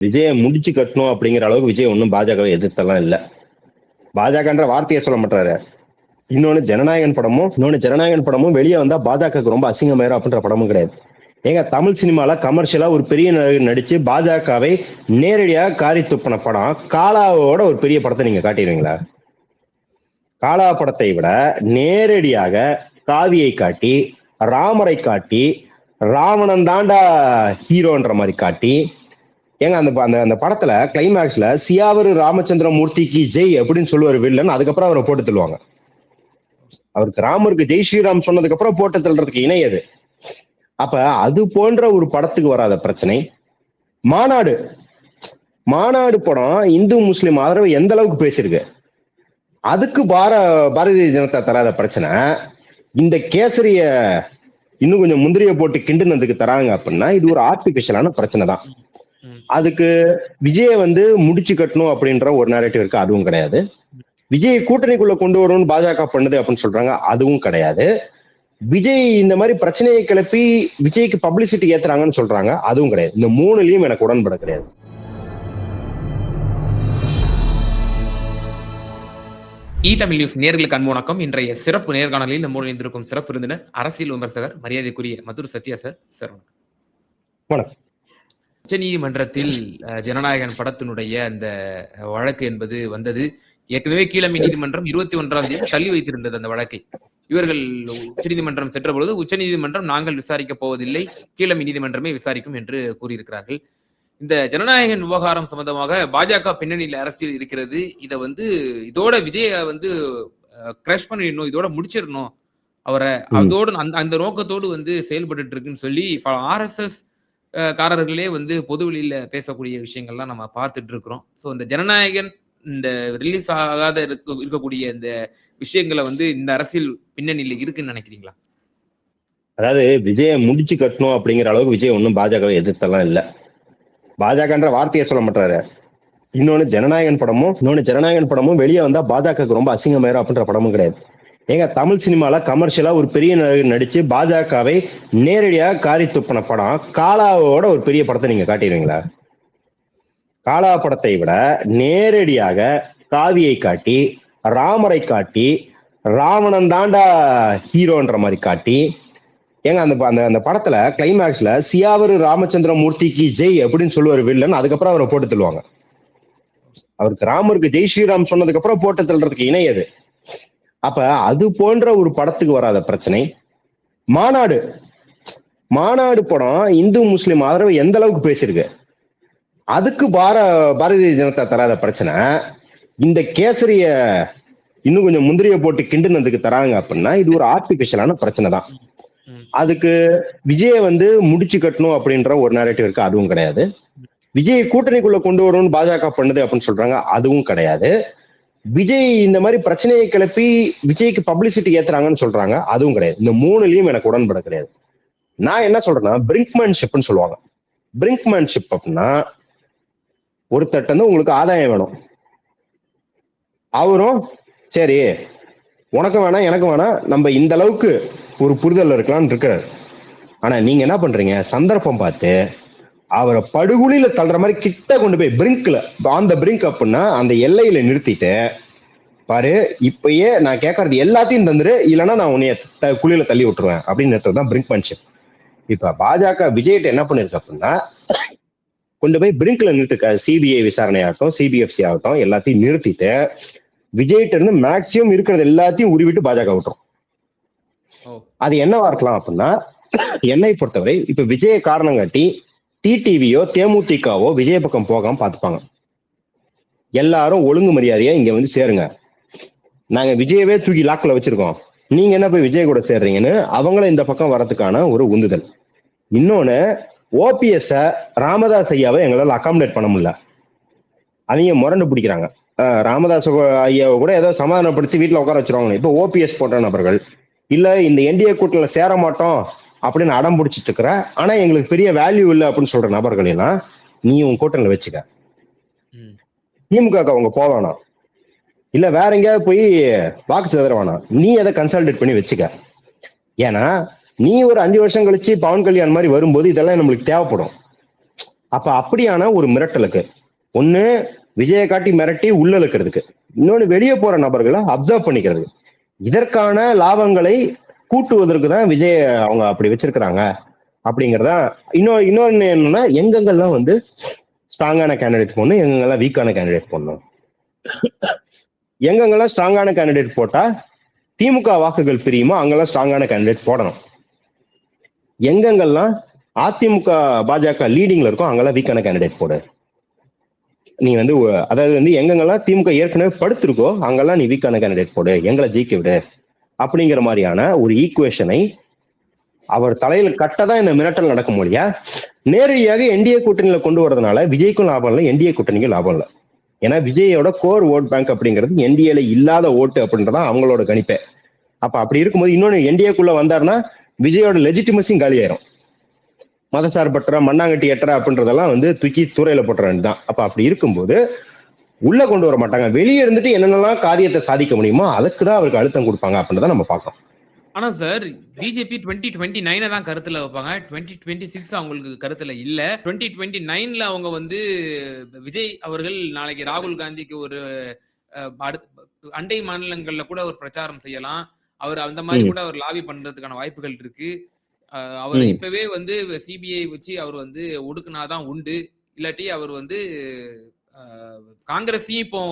விஜயை முடிச்சு கட்டணும் அப்படிங்கிற அளவுக்கு விஜய் ஒன்றும் பாஜகவை எதிர்த்தெல்லாம் இல்லை. பாஜகன்ற வார்த்தையை சொல்ல மாட்டாரு இன்னொன்று ஜனநாயகன் படமும் இன்னொன்று ஜனநாயகன் படமும் வெளியே வந்தால் பாஜகவுக்கு ரொம்ப அசிங்கமாயிரும் அப்படின்ற படமும் கிடையாது. ஏங்க தமிழ் சினிமால கமர்ஷியலா ஒரு பெரிய நடிகர் நடிச்சு பாஜகவை நேரடியாக காரி துப்பின படம் காலாவோட ஒரு பெரிய படத்தை நீங்க காட்டிடுவீங்களா? காலா படத்தை விட நேரடியாக காவியை காட்டி ராமரை காட்டி ராவணன் தாண்டா ஹீரோன்ற மாதிரி காட்டி ஏங்க அந்த அந்த அந்த படத்துல கிளைமேக்ஸ்ல சியாவரு ராமச்சந்திர மூர்த்திக்கு ஜெய் அப்படின்னு சொல்லுவார் வில்லன் அதுக்கப்புறம் அவரை போட்டு தள்ளுவாங்க. அவருக்கு ராமருக்கு ஜெய் ஸ்ரீராம் சொன்னதுக்கு அப்புறம் போட்டு தள்ளுறதுக்கு இணையது அப்ப அது போன்ற ஒரு படத்துக்கு வராத பிரச்சனை. மாநாடு. மாநாடு படம் இந்து முஸ்லிம் ஆதரவு எந்த அளவுக்கு பேசியிருக்கு அதுக்கு பார பாரதிய ஜனதா தராத பிரச்சனை. இந்த கேசரிய இன்னும் கொஞ்சம் முந்திரிய போட்டு கிண்டுனதுக்கு தராங்க அப்படின்னா இது ஒரு ஆர்டிபிஷியலான பிரச்சனை தான் அதுக்கு விஜய வந்து முடிச்சு கட்டணும் அப்படின்ற ஒரு நேரட்டிவ் இருக்கு. அதுவும் கிடையாது. விஜய் கூட்டணிக்குள்ள கொண்டு வரணும்னு பாஜக பண்ணுது அப்படின்னு சொல்றாங்க. அதுவும் கிடையாது. விஜய் இந்த மாதிரி பிரச்சனையை கிளப்பி விஜய்க்கு பப்ளிசிட்டி ஏத்துறாங்கன்னு சொல்றாங்க. அதுவும் கிடையாது. இந்த மூணுலயும் எனக்கு உடன்பட கிடையாது. இ தமிழ் நியூஸ் நேர்களுக்கு அன்பு வணக்கம். இன்றைய சிறப்பு நேர்காணலில் நம்ம இணைந்திருக்கும் சிறப்பு விருந்தினர் அரசியல் விமர்சகர் மரியாதைக்குரிய மதுர் சத்யா சார். சார் வணக்கம். உச்ச நீதிமன்றத்தில் ஜனநாயகன் படத்தினுடைய அந்த வழக்கு என்பது வந்தது. ஏற்கனவே கீழமை நீதிமன்றம் இருபத்தி ஒன்றாம் தேதி தள்ளி வைத்திருந்தது அந்த வழக்கை. இவர்கள் உச்சநீதிமன்றம் சென்ற பொழுது உச்சநீதிமன்றம் நாங்கள் விசாரிக்கப் போவதில்லை கீழமை நீதிமன்றமே விசாரிக்கும் என்று கூறியிருக்கிறார்கள். இந்த ஜனநாயகன் விவகாரம் சம்பந்தமாக பாஜக பின்னணியில் அரசியல் இருக்கிறது. இதை வந்து இதோட விஜய வந்து கிரஷ் பண்ணிடணும் இதோட முடிச்சிடணும். அவரை அதோடு அந்த அந்த நோக்கத்தோடு வந்து செயல்பட்டு இருக்குன்னு சொல்லி பல ஆர்எஸ்எஸ் காரர்களே வந்து பொதுவெளியில் பேசக்கூடிய விஷயங்கள்லாம் நம்ம பார்த்துட்டு இருக்கிறோம் ஸோ இந்த ஜனநாயகன் இந்த ரிலீஸ் ஆகாத இருக்க இருக்கக்கூடிய இந்த விஷயங்களை வந்து இந்த அரசியல் பின்னணியில் இருக்குன்னு நினைக்கிறீங்களா? அதாவது விஜய முடிச்சு கட்டணும் அப்படிங்கிற அளவுக்கு விஜய் ஒன்றும் பாஜகவை எதிர்த்தெல்லாம் இல்லை. பாஜகன்ற வார்த்தையை சொல்ல மாட்டாரு. இன்னொன்னு ஜனநாயகன் படமும் இன்னொன்னு ஜனநாயகன் படமும் வெளியே வந்தா பாஜகவுக்கு ரொம்ப அசிங்கமாயிரும் அப்படின்ற படமும் கிடையாது. ஏங்க தமிழ் சினிமால கமர்ஷியலா ஒரு பெரிய நடிகர் நடிச்சு பாஜகவை நேரடியாக காரி துப்பின படம் காலாவோட ஒரு பெரிய படத்தை நீங்க காட்டிடுவீங்களா? காலா படத்தை விட நேரடியாக காவியை காட்டி ராமரை காட்டி ராவணன் தாண்டா ஹீரோன்ற மாதிரி காட்டி ஏங்க அந்த அந்த அந்த படத்துல கிளைமேக்ஸ்ல சியாவரு ராமச்சந்திர மூர்த்திக்கு ஜெய் அப்படின்னு சொல்லுவார் வில்லன் அதுக்கப்புறம் அவரை போட்டு தள்ளுவாங்க. அவருக்கு ராமருக்கு ஜெய் ஸ்ரீராம் சொன்னதுக்கு அப்புறம் போட்டு தள்ளுறதுக்கு இணை அது. அப்ப அது போன்ற ஒரு படத்துக்கு வராத பிரச்சனை. மாநாடு. மாநாடு படம் இந்து முஸ்லிம் ஆதரவு எந்த அளவுக்கு பேசியிருக்கு அதுக்கு பார பாரதிய ஜனதா தராத பிரச்சனை. இந்த கேசரிய இன்னும் கொஞ்சம் முந்திரிய போட்டு கிண்டுனதுக்கு தராங்க அப்படின்னா இது ஒரு ஆர்டிபிஷியலான பிரச்சனை தான். அதுக்கு விஜய வந்து முடிச்சு கட்டணும் அப்படின்ற ஒரு நேரட்டிவ் இருக்கு அதுவும் கிடையாது. விஜய் கூட்டணிக்குள்ள கொண்டு வரணும்னு பாஜக பண்ணுது அப்படின்னு சொல்றாங்க அதுவும் கிடையாது. விஜய் இந்த மாதிரி பிரச்சனையை கிளப்பி விஜய்க்கு பப்ளிசிட்டி ஏத்துறாங்கன்னு சொல்றாங்க அதுவும் கிடையாது. இந்த மூணுலயும் எனக்கு உடன்பட கிடையாது. நான் என்ன சொல்றேன்னா பிரிங்க்மேன்ஷிப்னு சொல்லுவாங்க. பிரிங்க்மேன்ஷிப் அப்படின்னா ஒருத்தட்ட வந்து உங்களுக்கு ஆதாயம் வேணும். அவரும் சரி உனக்கும் வேணாம் எனக்கும் வேணாம் நம்ம இந்த அளவுக்கு ஒரு புரிதல் இருக்கலாம்னு இருக்கிறாரு. ஆனா நீங்க என்ன பண்றீங்க? சந்தர்ப்பம் பார்த்து அவரை படுகுழியில தள்ளுற மாதிரி கிட்ட கொண்டு போய் பிரிங்க்ல ஆன் த பிரிங்க் அப்படின்னா அந்த எல்லையில நிறுத்திட்டு பாரு இப்பயே நான் கேட்கறது எல்லாத்தையும் தந்துரு இல்லைன்னா நான் உன்னைய குழியில தள்ளி விட்டுருவேன் அப்படின்னு தான் பிரிங்க்மேன்ஷிப் இப்ப பாஜக விஜய்கிட்ட என்ன பண்ணிருக்கு அப்படின்னா கொண்டு போய் பிரிங்க்ல நிறுத்துக்க சிபிஐ விசாரணை ஆகட்டும் சிபிஎஃப்சி ஆகட்டும் எல்லாத்தையும் நிறுத்திட்டு விஜய்கிட்ட இருந்து மேக்சிமம் இருக்கிறது எல்லாத்தையும் உருவிட்டு பாஜக விட்டுரும். அது என்னவா இருக்கலாம் அப்படின்னா என்னை பொறுத்தவரை இப்ப விஜய காரணம் காட்டி டிடிவியோ தேமுதிகவோ விஜய பக்கம் போகாம பார்த்துப்பாங்க. எல்லாரும் ஒழுங்கு மரியாதையா இங்க வந்து சேருங்க. நாங்க விஜயவே தூக்கி லாக்ல வச்சிருக்கோம். நீங்க என்ன போய் விஜய் கூட சேர்றீங்கன்னு அவங்கள இந்த பக்கம் வரதுக்கான ஒரு உந்துதல். இன்னொன்னு ஓபிஎஸ் ராமதாஸ் ஐயாவை எங்களால் அகாமடேட் பண்ண முடியல. அவங்க முரண்டு பிடிக்கிறாங்க. ராமதாஸ் ஐயாவை கூட ஏதோ சமாதானப்படுத்தி வீட்டில் உட்கார வச்சிருவாங்க இப்போ ஓபிஎஸ் போன்ற நபர்கள் இல்ல இந்த என்டிஏ கூட்டத்தில் சேர மாட்டோம். அப்படின்னு அடம் பிடிச்சிட்டு இருக்கிற ஆனா எங்களுக்கு பெரிய வேல்யூ இல்லை அப்படின்னு சொல்ற நபர்கள் எல்லாம் நீ உன் கூட்டணியில் வச்சுக்க. திமுக அவங்க போவானா? இல்ல வேற எங்கேயாவது போய் வாக்கு சேதர வேணாம் நீ அதை கன்சல்டேட் பண்ணி வச்சுக்க. ஏன்னா நீ ஒரு அஞ்சு வருஷம் கழிச்சு பவன் கல்யாண் மாதிரி வரும்போது இதெல்லாம் நம்மளுக்கு தேவைப்படும். அப்ப அப்படியான ஒரு மிரட்டலுக்கு. ஒண்ணு விஜயை காட்டி மிரட்டி உள்ள இழுக்கிறதுக்கு. இன்னொன்னு வெளியே போற நபர்களை அப்சர்வ் பண்ணிக்கிறது. இதற்கான லாபங்களை கூட்டுவதற்கு தான் விஜய் அவங்க அப்படி வச்சிருக்கிறாங்க அப்படிங்கறதா இன்னொரு இன்னொன்னு என்னன்னா எங்கெங்கெல்லாம் வந்து ஸ்ட்ராங்கான கேண்டிடேட் போடணும் எங்கெங்கெல்லாம் வீக்கான கேண்டிடேட் போடணும். எங்கெங்கெல்லாம் ஸ்ட்ராங்கான கேண்டிடேட் போட்டா திமுக வாக்குகள் பிரியுமோ அங்கெல்லாம் ஸ்ட்ராங்கான கேண்டிடேட் போடணும். எங்கெங்கெல்லாம் அதிமுக பாஜக லீடிங்ல இருக்கோ அங்கெல்லாம் வீக்கான கேண்டிடேட் போடு. நீ வந்து அதாவது வந்து எங்கெங்கெல்லாம் திமுக ஏற்கனவே படுத்திருக்கோ அங்கெல்லாம் நீ வீக்கான கேண்டிடேட் போடு. எங்களை ஜெயிக்க விடு. அப்படிங்கிற மாதிரியான ஒரு ஈக்குவேஷனை அவர் தலையில கட்டதான் இந்த மிரட்டல் நடக்கும் மொழியா நேரடியாக என்டிஏ கூட்டணியில கொண்டு வரதுனால விஜய்க்கும் லாபம் இல்லை என்டிஏ கூட்டணிக்கும் லாபம் இல்லை. ஏன்னா விஜயோட கோர் ஓட் பேங்க் அப்படிங்கிறது என்டிஏல இல்லாத ஓட்டு அப்படின்றதான் அவங்களோட கணிப்பே. அப்ப அப்படி இருக்கும்போது இன்னொன்னு என்டிஏக்குள்ள வந்தாருன்னா விஜயோட லெஜிட்டிமசியும் காலியாயிரும். மதசார்பற்ற மண்ணாங்கட்டி எட்டரா அப்படின்றதெல்லாம் வந்து தூக்கி தூரையில போட்டுற வேண்டியதுதான். அப்ப அப்படி இருக்கும்போது உள்ள கொண்டு வர மாட்டாங்க. வெளியே இருந்துட்டு என்னென்னலாம் காரியத்தை சாதிக்க முடியுமோ அதுக்கு தான் அவருக்கு அழுத்தம் கொடுப்பாங்க அப்படின்றத நம்ம பார்க்கறோம். ஆனா sir BJP twenty twenty nine தான் கருத்துல வைப்பாங்க. டுவெண்ட்டி டுவெண்ட்டி சிக்ஸ் அவங்களுக்கு கருத்துல இல்ல. டுவெண்ட்டி டுவெண்ட்டி நைன்ல அவங்க வந்து விஜய் அவர்கள் நாளைக்கு ராகுல் காந்திக்கு ஒரு அண்டை மாநிலங்கள்ல கூட ஒரு பிரச்சாரம் செய்யலாம். அவர் அந்த மாதிரி. கூட அவர் லாபி பண்றதுக்கான வாய்ப்புகள் இருக்கு. அவர். இப்பவே வந்து சிபிஐ வச்சு அவர் வந்து ஒடுக்குனாதான் உண்டு. இல்லாட்டி அவர் வந்து காங்கிரஸையும் இப்போ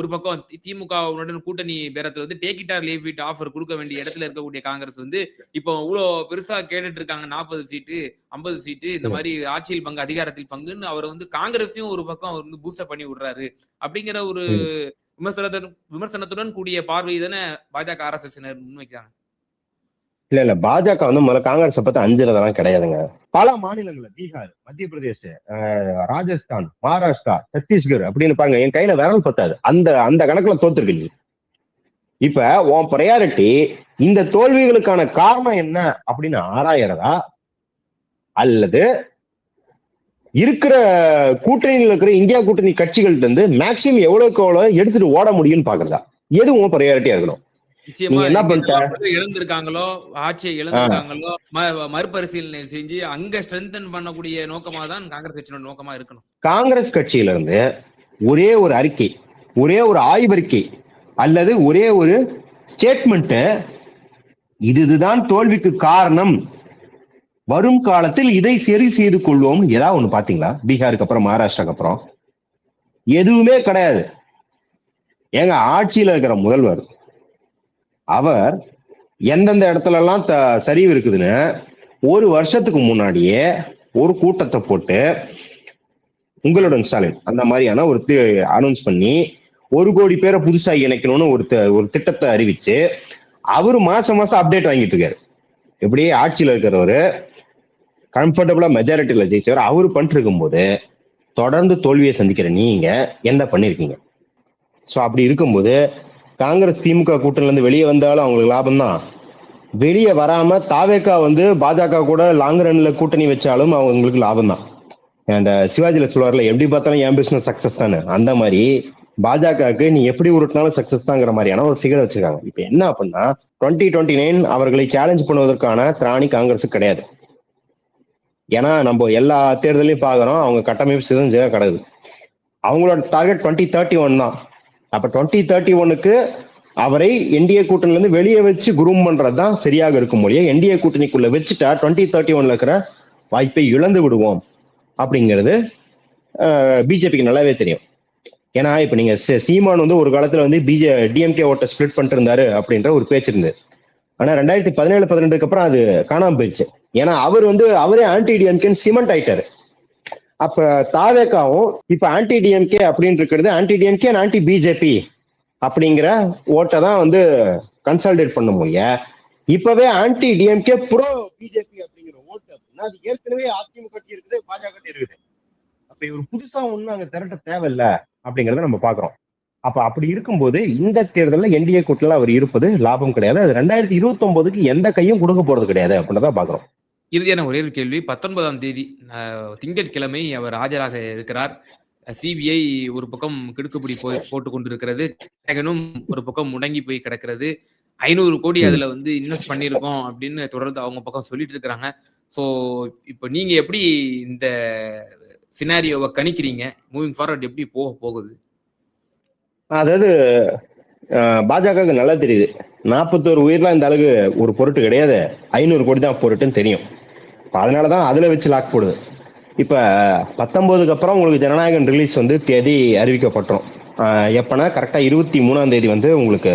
ஒரு பக்கம் திமுகவுடன் கூட்டணி பேரத்துல வந்து take it or leave it offer கொடுக்க வேண்டிய இடத்துல இருக்கக்கூடிய காங்கிரஸ் வந்து இப்போ இவ்வளோ பெருசா கேட்டுட்டு இருக்காங்க. நாற்பது சீட்டு ஐம்பது சீட்டு இந்த. மாதிரி ஆட்சியில் பங்கு அதிகாரத்தில் பங்குன்னு அவர் வந்து காங்கிரஸையும் ஒரு பக்கம் அவர் வந்து பூஸ்டப் பண்ணி விடுறாரு. அப்படிங்கிற ஒரு விமர்சனத்துடன் விமர்சனத்துடன் கூடிய பார்வை தானே பாஜக ஆர்எஸ்எஸ் முன்வைக்கிறாங்க. இல்ல இல்ல. பாஜக வந்து முதல்ல காங்கிரஸ் பத்தி அஞ்சுறதெல்லாம் கிடையாதுங்க. பல மாநிலங்கள் பீகார் மத்திய பிரதேஷ் ராஜஸ்தான் மகாராஷ்டிரா சத்தீஸ்கர் அப்படின்னு பாருங்க என் கையில விரல் பத்தாது. அந்த அந்த கணக்குல தோத்துருக்கு நீ. இப்ப உன் ப்ரையாரிட்டி இந்த தோல்விகளுக்கான காரணம் என்ன அப்படின்னு ஆராயறதா? அல்லது இருக்கிற கூட்டணியில் இருக்கிற இந்தியா கூட்டணி கட்சிகள்ட்ட இருந்து மேக்சிமம் எவ்வளவுக்கு எவ்வளவு எடுத்துட்டு ஓட முடியும்னு பாக்குறதா? எது உன் ப்ரையாரிட்டியா இருக்கணும்? நிச்சயமா என்ன பண்ணிட்ட? நாற்பது இழந்திருக்காங்களோ ஆட்சியை இழந்திருக்காங்களோ ம- மறுபரிசீலனை செஞ்சு அங்க ஸ்ட்ரென்தன் பண்ணக்கூடிய நோக்கமா தான் காங்கிரஸ் கட்சியோட நோக்கமா இருக்கணும். காங்கிரஸ் கட்சியில இருந்து ஒரே ஒரு அறிக்கை ஒரே ஒரு ஆய்வறிக்கை அல்லது ஒரே ஒரு ஸ்டேட்மெண்ட் இது இதுதான் தோல்விக்கு காரணம். வரும் காலத்தில் இதை சரி செய்து கொள்வோம் ஏதாவது ஒண்ணு பாத்தீங்களா? பீகாருக்கு அப்புறம் மகாராஷ்டிராக்கு அப்புறம்? எதுவுமே கிடையாது. ஏங்க ஆட்சியில இருக்கிற முதல்வர் அவர் எந்தெந்த இடத்துல எல்லாம் த- சரிவு இருக்குதுன்னு ஒரு வருஷத்துக்கு முன்னாடியே ஒரு கூட்டத்தை போட்டு உங்களுடன் ஸ்டாலின் அந்த மாதிரியான ஒரு அனௌன்ஸ் பண்ணி ஒரு கோடி பேரை புதுசா இணைக்கணும்னு ஒரு ஒரு திட்டத்தை அறிவிச்சு அவரு மாசம் மாசம் அப்டேட் வாங்கிட்டு இருக்காரு. எப்படி? ஆட்சியில இருக்கிறவரு கம்ஃபர்டபுளா மெஜாரிட்டியில ஜெயிச்சவர் அவரு பண்ணிட்டு இருக்கும்போது தொடர்ந்து தோல்வியை சந்திக்கிற நீங்க என்ன பண்ணிருக்கீங்க? சோ அப்படி இருக்கும்போது காங்கிரஸ் திமுக கூட்டணில இருந்து வெளியே வந்தாலும் அவங்களுக்கு லாபம் தான் வெளியே வராம தாவேக்கா வந்து பாஜக கூட லாங் ரன்ல கூட்டணி வச்சாலும் அவங்களுக்கு லாபம் தான் அந்த uh, சிவாஜில சொல்லுவார்ல எப்படி பார்த்தாலும் என் பிசினஸ் சக்சஸ் தானே அந்த மாதிரி பாஜகவுக்கு நீ எப்படி உருட்டினாலும் சக்சஸ் தாங்கிற மாதிரியான ஒரு ஃபிகர் வச்சிருக்காங்க. இப்ப என்ன அப்படின்னா டுவெண்ட்டி டுவெண்ட்டி நைன் அவர்களை சேலஞ்ச் பண்ணுவதற்கான திராணி காங்கிரஸுக்கு கிடையாது. ஏன்னா நம்ம எல்லா தேர்தலையும் பாக்குறோம் அவங்க கட்டமைப்பு சிதஞ்சா கிடையாது அவங்களோட டார்கெட் டுவெண்ட்டி தேர்ட்டி ஒன் தான். அப்ப டுவெண்ட்டி தேர்ட்டி ஒன்னுக்கு அவரை என்டிஏ கூட்டணில இருந்து வெளியே வச்சு குரூம் பண்றது தான் சரியாக இருக்கும் மொழியே என்டிஏ கூட்டணிக்குள்ள வச்சுட்டா டுவெண்ட்டி தேர்ட்டி ஒன்ல இருக்கிற வாய்ப்பை இழந்து விடுவோம் அப்படிங்கிறது பிஜேபிக்கு நல்லாவே தெரியும். ஏன்னா இப்ப நீங்க சீமான் வந்து ஒரு காலத்துல வந்து பிஜே டிஎம்கே ஓட்ட ஸ்பிளிட் பண்ணிட்டு இருந்தாரு அப்படின்ற ஒரு பேச்சு இருந்தது. ஆனா ரெண்டாயிரத்தி பதினேழு பதினெண்டுக்கு அப்புறம் அது காணாம போயிடுச்சு. ஏன்னா அவர் வந்து அவரே ஆன்டி டிஎம்கேன்னு சிமெண்ட் ஆயிட்டாரு. அப்ப தாவேக்காவும் இப்ப ஆன்டி டிஎம்கே அப்படின்னு இருக்கிறது ஆன்டி டிஎம்கே ஆன்டி பிஜேபி அப்படிங்கிற ஓட்டை தான் வந்து கன்சல்டேட் பண்ண முடியும். இப்பவே ஆன்டி டிஎம்கே ப்ரோ பிஜேபி அப்படிங்கிற ஓட்டு அப்படின்னா அது ஏற்கனவே அதிமுக கட்டி இருக்குது பாஜக கட்டி இருக்குது. அப்ப இவர் புதுசா ஒண்ணு அங்க திரட்ட தேவையில்ல அப்படிங்கறத நம்ம பாக்குறோம் அப்ப அப்படி இருக்கும்போது இந்த தேர்தலில் என்டிஏ கூட்டணியில் அவர் இருப்பது லாபம் கிடையாது. அது ரெண்டாயிரத்தி இருபத்தி ஒன்பதுக்கு எந்த கையும் கொடுக்க போறது கிடையாது அப்படின்னு தான் பாக்குறோம் இறுதியான ஒரே ஒரு கேள்வி. பத்தொன்பதாம் தேதி திங்கட்கிழமை அவர் ஆஜராக இருக்கிறார். சிபிஐ ஒரு பக்கம் கிடுக்குப்பிடி போய் போட்டு கொண்டிருக்கிறது. ஜனநாயகனும் ஒரு பக்கம் முடங்கி போய் கிடக்கிறது. ஐநூறு கோடி. அதுல வந்து இன்வெஸ்ட் பண்ணியிருக்கோம் அப்படின்னு தொடர்ந்து அவங்க பக்கம் சொல்லிட்டு இருக்கிறாங்க. ஸோ இப்போ நீங்க எப்படி இந்த சினாரியோவை கணிக்கிறீங்க? மூவிங் ஃபார்வர்ட் எப்படி போக போகுது? அதாவது பாஜகவுக்கு நல்லா தெரியுது. நாற்பத்தோரு உயிர்லாம் இந்த அளவுக்கு ஒரு பொருட்டு கிடையாது. ஐநூறு கோடி தான் பொருட்டுன்னு தெரியும். இப்ப அதனாலதான் அதுல வச்சு லாக் போடுது. இப்ப பத்தொன்பதுக்கு அப்புறம் உங்களுக்கு ஜனநாயகன் ரிலீஸ் வந்து தேதி அறிவிக்கப்பட்டுரும் ஆஹ் எப்பனா கரெக்டா இருபத்தி மூணாம் தேதி வந்து உங்களுக்கு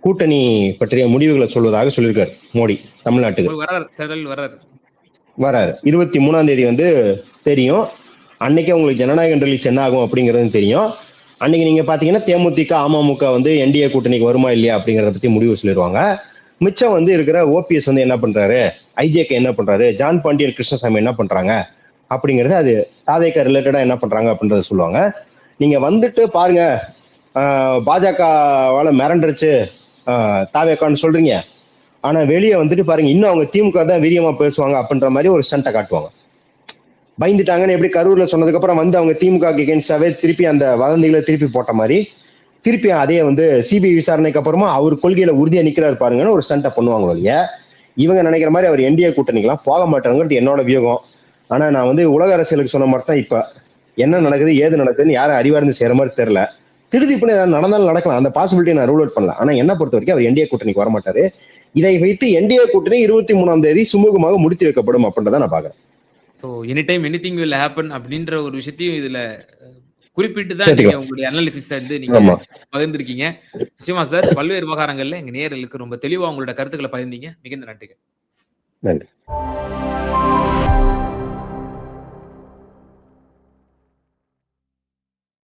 கூட்டணி பற்றிய முடிவுகளை சொல்வதாக சொல்லியிருக்காரு மோடி தமிழ்நாட்டுக்கு. வராரு இருபத்தி மூணாம் தேதி வந்து தெரியும். அன்னைக்கே உங்களுக்கு ஜனநாயகன் ரிலீஸ் என்ன ஆகும் அப்படிங்கிறது தெரியும். அன்னைக்கு நீங்க பாத்தீங்கன்னா தேமுதிக அமமுக வந்து என்டிஏ கூட்டணிக்கு வருமா இல்லையா அப்படிங்கறத பத்தி முடிவு சொல்லிடுவாங்க மிச்சம் வந்து இருக்கிற ஓபிஎஸ் வந்து என்ன பண்றாரு? ஐஜேகே என்ன பண்றாரு? ஜான் பாண்டியன் கிருஷ்ணசாமி என்ன பண்றாங்க? அப்படிங்கறது அது தாவேக்கா ரிலேட்டடா என்ன பண்றாங்க அப்படின்றத சொல்லுவாங்க. நீங்க வந்துட்டு பாருங்க பாஜகவால மிரண்டுருச்சு தாவேக்கான்னு சொல்றீங்க. ஆனா வெளியே வந்துட்டு பாருங்க இன்னும் அவங்க திமுக தான் வீரியமா பேசுவாங்க அப்படின்ற மாதிரி ஒரு ஸ்டண்ட்டை காட்டுவாங்க. பயந்துட்டாங்கன்னு எப்படி கரூர்ல சொன்னதுக்கு அப்புறம் வந்து அவங்க திமுக எகென்ஸ்டாவே திருப்பி அந்த வதந்திகளை திருப்பி போட்ட மாதிரி திருப்பி அதே வந்து சிபிஐ விசாரணைக்கு அப்புறமா அவர் கொள்கையில உறுதியா நிக்கிறார் பாருங்கன்னு ஒரு ஸ்டண்ட்டை பண்ணுவாங்க வழிய இவங்க நினைக்கிற மாதிரி அவர் என்டிஏ கூட்டணிக்கெல்லாம் போக மாட்டாங்கிறது என்னோட வியூகம். ஆனா நான் வந்து உலக அரசியலுக்கு சொன்ன மாதிரி தான் இப்ப. என்ன நடக்குது ஏது நடக்குதுன்னு யாரும் அறிவார்ந்து செய்யற மாதிரி தெரியல. திருதிப்புன்னு ஏதாவது நடந்தாலும் நடக்கலாம். அந்த பாசிபிலிட்டி நான் ரூல் அவுட் பண்ணல. ஆனா என்ன பொறுத்த வரைக்கும் அவர் என்டிஏ கூட்டணிக்கு வர மாட்டாரு. இதை வைத்து என்டிஏ கூட்டணி இருபத்தி மூணாம் தேதி சுமூகமாக முடித்து வைக்கப்படும் அப்படின்றத நான் பாக்குறேன் so any time anything will happen அப்படின்ற ஒரு விஷயத்தையும் இதுல குறிப்பிட்டு தான். நீங்க உங்களுடைய அனாலிசிஸ் வந்து நீங்க பகிர்ந்திருக்கீங்க. நிச்சயமா சார் பல்வேறு விவகாரங்கள்ல எங்க நேயர்களுக்கு ரொம்ப தெளிவா உங்களோட கருத்துக்களை பகிர்ந்தீங்க. மிகுந்த நன்றிகள். நன்றி.